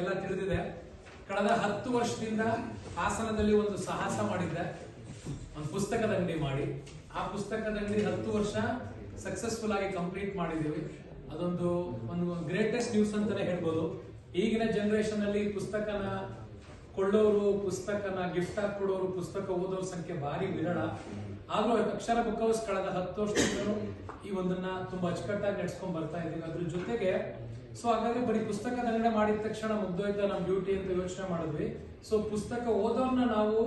ಎಲ್ಲ ತಿಳಿದಿದೆ. ಕಳೆದ ಹತ್ತು ವರ್ಷದಿಂದ ಹಾಸನದಲ್ಲಿ ಒಂದು ಸಾಹಸ ಮಾಡಿದ್ದೆ. ಒಂದು ಪುಸ್ತಕದ ಅಂಗಡಿ ಮಾಡಿ. ಆ ಪುಸ್ತಕದ ಅಂಗಡಿ ಹತ್ತು ವರ್ಷ ಸಕ್ಸಸ್ಫುಲ್ ಆಗಿ ಕಂಪ್ಲೀಟ್ ಮಾಡಿದೀವಿ ಅದೊಂದು ಒಂದು ಗ್ರೇಟೆಸ್ಟ್ ನ್ಯೂಸ್ ಅಂತಾನೆ ಹೇಳ್ಬೋದು. ಈಗಿನ ಜನರೇಷನ್ ಅಲ್ಲಿ ಪುಸ್ತಕನ ಕೊಳ್ಳೋರು ಪುಸ್ತಕನ ಗಿಫ್ಟ್ ಆಗಿ ಕೊಡೋರು ಪುಸ್ತಕ ಓದೋರ್ ಸಂಖ್ಯೆ ಭಾರಿ ವಿರಳ. ಆದ್ರೂ ಅಕ್ಷರ ಬುಕ್ ಹೌಸ್ ಕಳೆದ ಹತ್ತು ವರ್ಷದಿಂದಲೂ ಈ ಒಂದನ್ನ ತುಂಬಾ ಅಚ್ಚುಕಟ್ಟಾಗಿ ನಡ್ಸ್ಕೊಂಡ್ ಬರ್ತಾ ಇದೀವಿ ಅದ್ರ ಜೊತೆಗೆ ಸೊ ಹಾಗಾದ್ರೆ ಬರೀ ಪುಸ್ತಕ ಅಂಗಡಿ ಮಾಡಿದ ತಕ್ಷಣ ಮುಗ್ದೋಯ್ತಾ ನಮ್ ಡ್ಯೂಟಿ ಅಂತ ಯೋಚನೆ ಮಾಡಿದ್ವಿ. ಸೊ ಪುಸ್ತಕ ಓದೋರ್ನ ನಾವು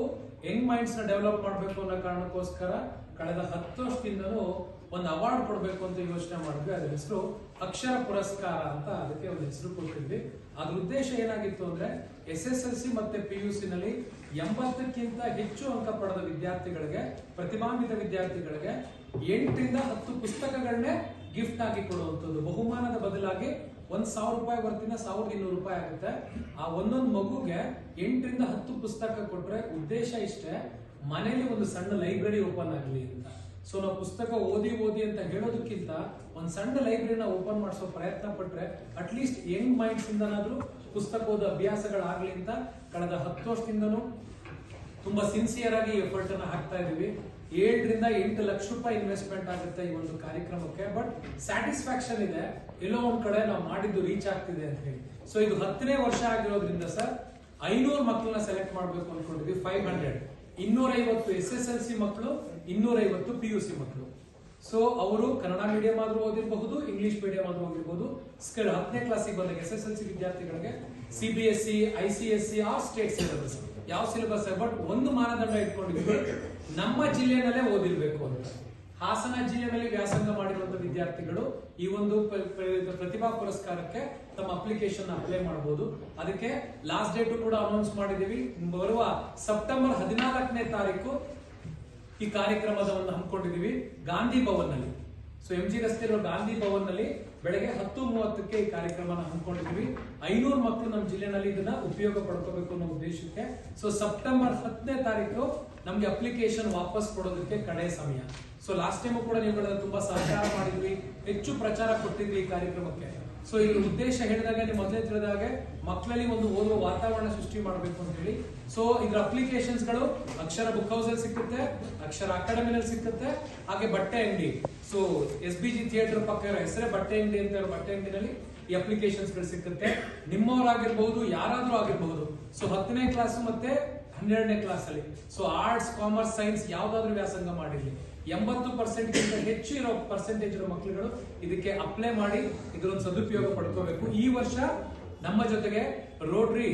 ಯಂಗ್ ಮೈಂಡ್ಸ್ನ ಡೆವಲಪ್ ಮಾಡ್ಬೇಕು ಅನ್ನೋ ಕಾರಣಕ್ಕೋಸ್ಕರ ಕಳೆದ ಹತ್ತು ವರ್ಷದಿಂದಲೂ ಒಂದು ಅವಾರ್ಡ್ ಕೊಡಬೇಕು ಅಂತ ಯೋಚನೆ ಮಾಡಿದ್ವಿ ಅದರ ಹೆಸರು ಅಕ್ಷರ ಪುರಸ್ಕಾರ ಅಂತ ಅದಕ್ಕೆ ಒಂದು ಹೆಸರು ಕೊಟ್ಟಿದ್ವಿ. ಅದ್ರ ಉದ್ದೇಶ ಏನಾಗಿತ್ತು ಅಂದ್ರೆ ಎಸ್ ಎಸ್ ಎಲ್ ಸಿ ಮತ್ತೆ ಪಿ ಯು ಸಿ ನಲ್ಲಿ ಎಂಬತ್ತಕ್ಕಿಂತ ಹೆಚ್ಚು ಅಂಕ ಪಡೆದ ವಿದ್ಯಾರ್ಥಿಗಳಿಗೆ, ಪ್ರತಿಭಾನ್ವಿತ ವಿದ್ಯಾರ್ಥಿಗಳಿಗೆ ಎಂಟರಿಂದ ಹತ್ತು ಪುಸ್ತಕಗಳನ್ನೇ ಗಿಫ್ಟ್ ಆಗಿ ಕೊಡುವಂಥದ್ದು. ಬಹುಮಾನದ ಬದಲಾಗಿ ಒಂದ್ ಸಾವಿರ ರೂಪಾಯಿ ವರ್ತಿನ ಸಾವಿರದ ಇನ್ನೂರು ರೂಪಾಯಿ ಆಗುತ್ತೆ. ಆ ಒಂದೊಂದು ಮಗುಗೆ ಎಂಟರಿಂದ ಹತ್ತು ಪುಸ್ತಕ ಕೊಟ್ರೆ ಉದ್ದೇಶ ಇಷ್ಟೇ. ಮನೇಲಿ ಒಂದು ಸಣ್ಣ ಲೈಬ್ರರಿ ಓಪನ್ ಆಗಲಿ ಅಂತ. ಸೊ ನಾವು ಪುಸ್ತಕ ಓದಿ ಓದಿ ಅಂತ ಹೇಳೋದಕ್ಕಿಂತ ಒಂದು ಸಣ್ಣ ಲೈಬ್ರರಿನ ಓಪನ್ ಮಾಡಿಸೋ ಪ್ರಯತ್ನ ಪಟ್ಟರೆ ಅಟ್ಲೀಸ್ಟ್ ಯಂಗ್ ಮೈಂಡ್ಸ್ ಇಂದನಾದ್ರೂ ಪುಸ್ತಕ ಓದೋ ಅಭ್ಯಾಸಗಳಾಗ್ಲಿ ಅಂತ ಕಳೆದ ಹತ್ತು ವರ್ಷದಿಂದನೂ ತುಂಬಾ ಸಿನ್ಸಿಯರ್ ಆಗಿ ಎಫರ್ಟ್ ಅನ್ನ ಹಾಕ್ತಾ ಇದೀವಿ ಏಳರಿಂದ ಎಂಟು ಲಕ್ಷ ರೂಪಾಯಿ ಇನ್ವೆಸ್ಟ್ಮೆಂಟ್ ಆಗುತ್ತೆ ಈ ಒಂದು ಕಾರ್ಯಕ್ರಮಕ್ಕೆ ಬಟ್ ಸ್ಯಾಟಿಸ್ಫ್ಯಾಕ್ಷನ್ ಇದೆ. ಎಲ್ಲೋ ಒಂದ್ ಕಡೆ ನಾವು ಮಾಡಿದ್ದು ರೀಚ್ ಆಗ್ತಿದೆ ಅಂತ ಹೇಳಿ. ಸೊ ಇದು ಹತ್ತನೇ ವರ್ಷ ಆಗಿರೋದ್ರಿಂದ ಸರ್, ಐನೂರು ಮಕ್ಕಳನ್ನ ಸೆಲೆಕ್ಟ್ ಮಾಡ್ಬೇಕು ಅನ್ಕೊಂಡಿದ್ವಿ ಫೈವ್ ಹಂಡ್ರೆಡ್ ಇನ್ನೂರ ಐವತ್ತು ಎಸ್ ಎಸ್ ಎಲ್ ಸಿ ಮಕ್ಕಳು, ಇನ್ನೂರೈವತ್ತು ಪಿ ಯು ಸಿ ಮಕ್ಕಳು. ಸೊ ಅವರು ಕನ್ನಡ ಮೀಡಿಯಂ ಆದ್ರೂ ಓದಿರಬಹುದು ಇಂಗ್ಲಿಷ್ ಮೀಡಿಯಂ ಆದ್ರೂ ಓದಿರಬಹುದು. ಹತ್ತನೇ ಕ್ಲಾಸಿಗೆ ಬಂದಾಗ ಎಸ್ ಎಸ್ ಎಲ್ ಸಿ ವಿದ್ಯಾರ್ಥಿಗಳಿಗೆ C B S C I C S C or state syllabus ಯಾವ ಸಿಲೆಬಸ್ ಬಟ್ ಒಂದು ಮಾನದಂಡ ಇಟ್ಕೊಂಡಿದ್ವಿ ನಮ್ಮ ಜಿಲ್ಲೆಯಲ್ಲೇ ಓದಿರ್ಬೇಕು ಅಂತ. ಹಾಸನ ಜಿಲ್ಲೆಯಲ್ಲಿ ವ್ಯಾಸಂಗ ಮಾಡಿರುವಂತ ವಿದ್ಯಾರ್ಥಿಗಳು ಈ ಒಂದು ಪ್ರತಿಭಾ ಪುರಸ್ಕಾರಕ್ಕೆ ತಮ್ಮ ಅಪ್ಲಿಕೇಶನ್ ಅಪ್ಲೈ ಮಾಡಬಹುದು ಅದಕ್ಕೆ ಲಾಸ್ಟ್ ಡೇಟ್ ಕೂಡ ಅನೌನ್ಸ್ ಮಾಡಿದೀವಿ ಬರುವ ಸೆಪ್ಟೆಂಬರ್ ಹದಿನಾಲ್ಕನೇ ತಾರೀಕು ಈ ಕಾರ್ಯಕ್ರಮದ ಒಂದು ಹಮ್ಮಿಕೊಂಡಿದೀವಿ ಗಾಂಧಿ ಭವನ್ನಲ್ಲಿ ಸೊ ಎಂ ಜಿ ರಸ್ತೆಯಲ್ಲಿರೋ ಗಾಂಧಿ ಭವನ್ನಲ್ಲಿ ಬೆಳಗ್ಗೆ ಹತ್ತು ಮೂವತ್ತಕ್ಕೆ ಈ ಕಾರ್ಯಕ್ರಮನ ಹಮ್ಮಿಕೊಂಡಿದ್ವಿ ಐನೂರು ಮಕ್ಕಳು ನಮ್ಮ ಜಿಲ್ಲೆನಲ್ಲಿ ಇದನ್ನ ಉಪಯೋಗ ಪಡ್ಕೋಬೇಕು ಅನ್ನೋ ಉದ್ದೇಶಕ್ಕೆ. ಸೊ ಸೆಪ್ಟೆಂಬರ್ ಹತ್ತನೇ ತಾರೀಕು ನಮ್ಗೆ ಅಪ್ಲಿಕೇಶನ್ ವಾಪಸ್ ಕೊಡೋದಕ್ಕೆ ಕಡೆ ಸಮಯ. ಸೊ ಲಾಸ್ಟ್ ಟೈಮು ಕೂಡ ನೀವುಗಳನ್ನ ತುಂಬಾ ಸಹಕಾರ ಮಾಡಿದ್ವಿ, ಹೆಚ್ಚು ಪ್ರಚಾರ ಕೊಟ್ಟಿದ್ವಿ ಈ ಕಾರ್ಯಕ್ರಮಕ್ಕೆ. ಸೊ ಇದ್ರ ಉದ್ದೇಶ ಹೇಳಿದಾಗ ನೀವು ಮೊದಲೇ ತಿಳಿದ ಹಾಗೆ ಮಕ್ಕಳಲ್ಲಿ ಒಂದು ಓದುವ ವಾತಾವರಣ ಸೃಷ್ಟಿ ಮಾಡಬೇಕು ಅಂತ ಹೇಳಿ. ಸೊ ಇದ್ರ ಅಪ್ಲಿಕೇಶನ್ಸ್ಗಳು ಅಕ್ಷರ ಬುಕ್ ಹೌಸ್ ಅಲ್ಲಿ ಸಿಕ್ಕುತ್ತೆ, ಅಕ್ಷರ ಅಕಾಡೆಮಿನಲ್ಲಿ ಸಿಕ್ಕುತ್ತೆ, ಹಾಗೆ ಬಟ್ಟೆ ಅಂಗಡಿ. So S B G theatre ಪಕ್ಕ ಇರೋ ಹೆಸರೇ ಬಟ್ಟೆ ಅಂಗಡಿ ಅಂತ ಇರೋ ಬಟ್ಟೆ ಅಂಗಡಿನಲ್ಲಿ ಈ ಅಪ್ಲಿಕೇಶನ್ಸ್ಗಳು ಸಿಕ್ಕುತ್ತೆ. ನಿಮ್ಮವರಾಗಿರ್ಬಹುದು ಯಾರಾದ್ರೂ ಆಗಿರ್ಬಹುದು ಸೊ ಹತ್ತನೇ ಕ್ಲಾಸ್ ಮತ್ತೆ ಹನ್ನೆರಡನೇ ಕ್ಲಾಸ್ ಅಲ್ಲಿ. ಸೊ ಆರ್ಟ್ಸ್ ಕಾಮರ್ಸ್ ಸೈನ್ಸ್ ಯಾವ್ದಾದ್ರು ವ್ಯಾಸಂಗ ಮಾಡಿರಲಿ. ಎಂಬತ್ತು ಪರ್ಸೆಂಟ್ ಹೆಚ್ಚು ಇರೋ ಪರ್ಸೆಂಟೇಜ್ ಇರೋ ಮಕ್ಕಳುಗಳು ಇದಕ್ಕೆ ಅಪ್ಲೈ ಮಾಡಿ, ಇದರೊಂದು ಸದುಪಯೋಗ ಪಡ್ಕೋಬೇಕು. ಈ ವರ್ಷ ನಮ್ಮ ಜೊತೆಗೆ rotary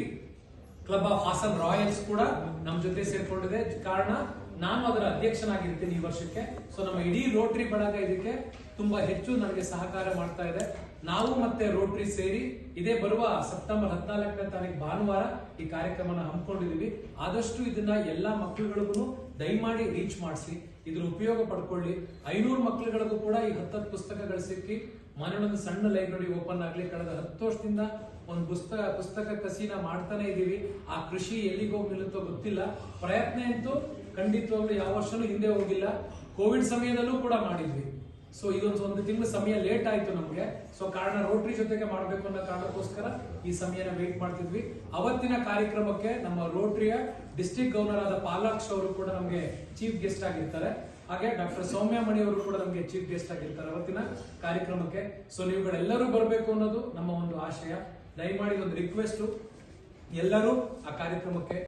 club of Hassan royals ಕೂಡ ನಮ್ಮ ಜೊತೆ ಸೇರ್ಕೊಂಡಿದೆ. ಕಾರಣ ನಾನು ಅದರ ಅಧ್ಯಕ್ಷನಾಗಿರ್ತೀನಿ ಈ ವರ್ಷಕ್ಕೆ. ಸೊ ನಮ್ಮ ಇಡೀ ರೋಟರಿ ಬಳಗ ಇದಕ್ಕೆ ತುಂಬಾ ಹೆಚ್ಚು ನನಗೆ ಸಹಕಾರ ಮಾಡ್ತಾ ಇದೆ. ನಾವು ಮತ್ತೆ ರೋಟರಿ ಸೇರಿ ಇದೇ ಬರುವ ಸೆಪ್ಟೆಂಬರ್ ಹದಿನಾಲ್ಕನೇ ತಾರೀಕು ಭಾನುವಾರ ಈ ಕಾರ್ಯಕ್ರಮನ ಹಮ್ಮಿಕೊಂಡಿದೀವಿ ಆದಷ್ಟು ಇದನ್ನ ಎಲ್ಲಾ ಮಕ್ಕಳುಗಳಿಗೂ ದಯಮಾಡಿ ರೀಚ್ ಮಾಡಿಸಿ. ಇದ್ರ ಉಪಯೋಗ ಪಡ್ಕೊಳ್ಳಿ. ಐನೂರು ಮಕ್ಕಳುಗಳಿಗೂ ಕೂಡ ಈ ಹತ್ತತ್ತು ಪುಸ್ತಕಗಳು ಸಿಕ್ಕಿ ಮನೆಯೊಂದು ಸಣ್ಣ ಲೈಬ್ರರಿ ಓಪನ್ ಆಗಲಿ, ಕಳೆದ ಹತ್ತು ವರ್ಷದಿಂದ ಒಂದು ಪುಸ್ತಕ ಪುಸ್ತಕ ಕಸಿನ ಮಾಡ್ತಾನೆ ಇದೀವಿ. ಆ ಕೃಷಿ ಎಲ್ಲಿಗೆ ಹೋಗಿ ನಿಲ್ಲುತ್ತೋ ಗೊತ್ತಿಲ್ಲ. ಪ್ರಯತ್ನ ಅಂತೂ ಖಂಡಿತವಾಗ್ಲೂ ಯಾವ ವರ್ಷನೂ ಹಿಂದೆ ಹೋಗಿಲ್ಲ. ಕೋವಿಡ್ ಸಮಯದಲ್ಲೂ ಕೂಡ ಮಾಡಿದ್ವಿ. ಸೊ ಇದೊಂದು ಒಂದು ತಿಂಗಳು ಸಮಯ ಲೇಟ್ ಆಯಿತು ನಮಗೆ. ಸೊ ಕಾರಣ ರೋಟ್ರಿ ಜೊತೆಗೆ ಮಾಡಬೇಕು ಅನ್ನೋ ಕಾರಣಕ್ಕೋಸ್ಕರ ಈ ಸಮಯನ ವೇಟ್ ಮಾಡ್ತಿದ್ವಿ. ಅವತ್ತಿನ ಕಾರ್ಯಕ್ರಮಕ್ಕೆ ನಮ್ಮ ರೋಟ್ರಿಯ ಡಿಸ್ಟ್ರಿಕ್ಟ್ ಗವರ್ನರ್ ಆದ ಪಾಲಾಕ್ಷ ಅವರು ಕೂಡ ನಮಗೆ ಚೀಫ್ ಗೆಸ್ಟ್ ಆಗಿರ್ತಾರೆ. ಹಾಗೆ ಡಾಕ್ಟರ್ ಸೌಮ್ಯ ಮಣಿ ಅವರು ಕೂಡ ನಮಗೆ ಚೀಫ್ ಗೆಸ್ಟ್ ಆಗಿರ್ತಾರೆ ಅವತ್ತಿನ ಕಾರ್ಯಕ್ರಮಕ್ಕೆ. ಸೊ ನೀವುಗಳೆಲ್ಲರೂ ಬರಬೇಕು ಅನ್ನೋದು ನಮ್ಮ ಒಂದು ಆಶಯ. ದಯಮಾಡಿ ಒಂದು ರಿಕ್ವೆಸ್ಟ್ ಎಲ್ಲರೂ ಆ ಕಾರ್ಯಕ್ರಮಕ್ಕೆ